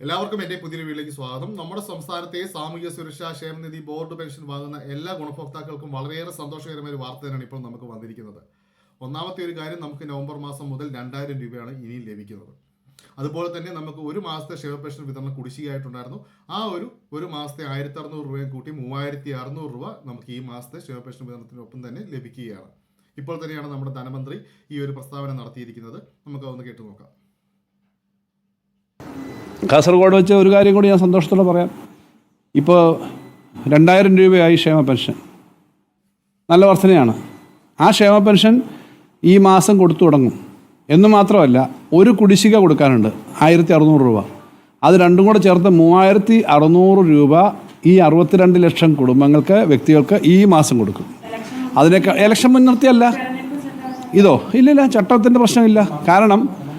എല്ലാവർക്കും എന്റെ പുതിയ വീട്ടിലേക്ക് സ്വാഗതം. നമ്മുടെ സംസ്ഥാനത്തെ സാമൂഹ്യ സുരക്ഷാ ക്ഷേമനിധി ബോർഡ് പെൻഷൻ വാങ്ങുന്ന എല്ലാ ഗുണഭോക്താക്കൾക്കും വളരെയേറെ സന്തോഷകരമായ ഒരു വാർത്ത തന്നെയാണ് ഇപ്പോൾ നമുക്ക് വന്നിരിക്കുന്നത്. ഒന്നാമത്തെ ഒരു കാര്യം നമുക്ക് നവംബർ മാസം മുതൽ രണ്ടായിരം രൂപയാണ് ഇനിയും ലഭിക്കുന്നത്. അതുപോലെ തന്നെ നമുക്ക് ഒരു മാസത്തെ ക്ഷേമ പെൻഷൻ വിതരണം കുടിശ്ശികയായിട്ടുണ്ടായിരുന്നു. ആ ഒരു ഒരു മാസത്തെ ആയിരത്തി അറുന്നൂറ് രൂപയും കൂട്ടി മൂവായിരത്തി അറുന്നൂറ് രൂപ നമുക്ക് ഈ മാസത്തെ ക്ഷേമ പെൻഷൻ വിതരണത്തിനൊപ്പം തന്നെ ലഭിക്കുകയാണ്. ഇപ്പോൾ തന്നെയാണ് നമ്മുടെ ധനമന്ത്രി ഈ ഒരു പ്രസ്താവന നടത്തിയിരിക്കുന്നത്. നമുക്ക് അതൊന്ന് കേട്ടു നോക്കാം. കാസർഗോഡ് വെച്ച് ഒരു കാര്യം കൂടി ഞാൻ സന്തോഷത്തോടെ പറയാം. ഇപ്പോൾ രണ്ടായിരം രൂപയായി ക്ഷേമ പെൻഷൻ. നല്ല വർധനയാണ്. ആ ക്ഷേമ പെൻഷൻ ഈ മാസം കൊടുത്തു തുടങ്ങും. എന്ന് മാത്രമല്ല ഒരു കുടിശ്ശിക കൊടുക്കാനുണ്ട് ആയിരത്തി അറുന്നൂറ് രൂപ. അത് രണ്ടും കൂടെ ചേർത്ത് മൂവായിരത്തി അറുന്നൂറ് രൂപ ഈ അറുപത്തിരണ്ട് ലക്ഷം കുടുംബങ്ങൾക്ക് വ്യക്തികൾക്ക് ഈ മാസം കൊടുക്കും. അതിനൊക്കെ ഇലക്ഷൻ മുൻനിർത്തിയല്ല. ഇതോ? ഇല്ലില്ല ചട്ടത്തിന്റെ പ്രശ്നമില്ല. കാരണം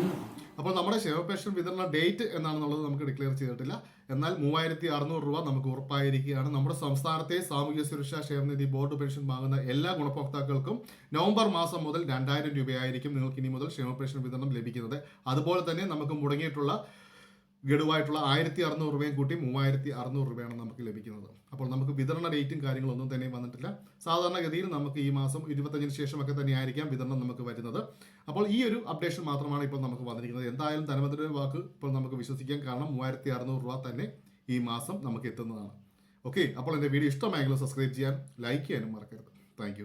പെൻഷൻ വിതരണ ഡേറ്റ് എന്നാണെന്നുള്ളത് നമുക്ക് ഡിക്ലെയർ ചെയ്തിട്ടില്ല. എന്നാൽ മൂവായിരത്തി അറുന്നൂറ് രൂപ നമുക്ക് ഉറപ്പായിരിക്കുകയാണ്. നമ്മുടെ സംസ്ഥാനത്തെ സാമൂഹ്യ സുരക്ഷാ ക്ഷേമനിധി ബോർഡ് പെൻഷൻ വാങ്ങുന്ന എല്ലാ ഗുണഭോക്താക്കൾക്കും നവംബർ മാസം മുതൽ രണ്ടായിരം രൂപയായിരിക്കും നിങ്ങൾക്ക് ഇനി മുതൽ ക്ഷേമ പെൻഷൻ വിതരണം ലഭിക്കുന്നത്. അതുപോലെ തന്നെ നമുക്ക് മുടങ്ങിയിട്ടുള്ള ഗഡുവായിട്ടുള്ള ആയിരത്തി അറുന്നൂറ് രൂപയും കൂട്ടി മൂവായിരത്തി അറുന്നൂറ് രൂപയാണ് നമുക്ക് ലഭിക്കുന്നത്. അപ്പോൾ നമുക്ക് വിതരണ ഡേറ്റും കാര്യങ്ങളൊന്നും തന്നെ വന്നിട്ടില്ല. സാധാരണഗതിയിൽ നമുക്ക് ഈ മാസം ഇരുപത്തഞ്ചിന് ശേഷമൊക്കെ തന്നെ ആയിരിക്കാം വിതരണം നമുക്ക് വരുന്നത്. അപ്പോൾ ഈ ഒരു അപ്ഡേഷൻ മാത്രമാണ് ഇപ്പോൾ നമുക്ക് വന്നിരിക്കുന്നത്. എന്തായാലും ധനമന്ത്രിയുടെ വാക്ക് ഇപ്പോൾ നമുക്ക് വിശ്വസിക്കാൻ കാരണം മൂവായിരത്തി അറുന്നൂറ് രൂപ തന്നെ ഈ മാസം നമുക്ക് എത്തുന്നതാണ്. ഓക്കെ അപ്പോൾ എന്റെ വീഡിയോ ഇഷ്ടമായെങ്കിലും സബ്സ്ക്രൈബ് ചെയ്യാൻ ലൈക്ക് ചെയ്യാനും മറക്കരുത്. താങ്ക്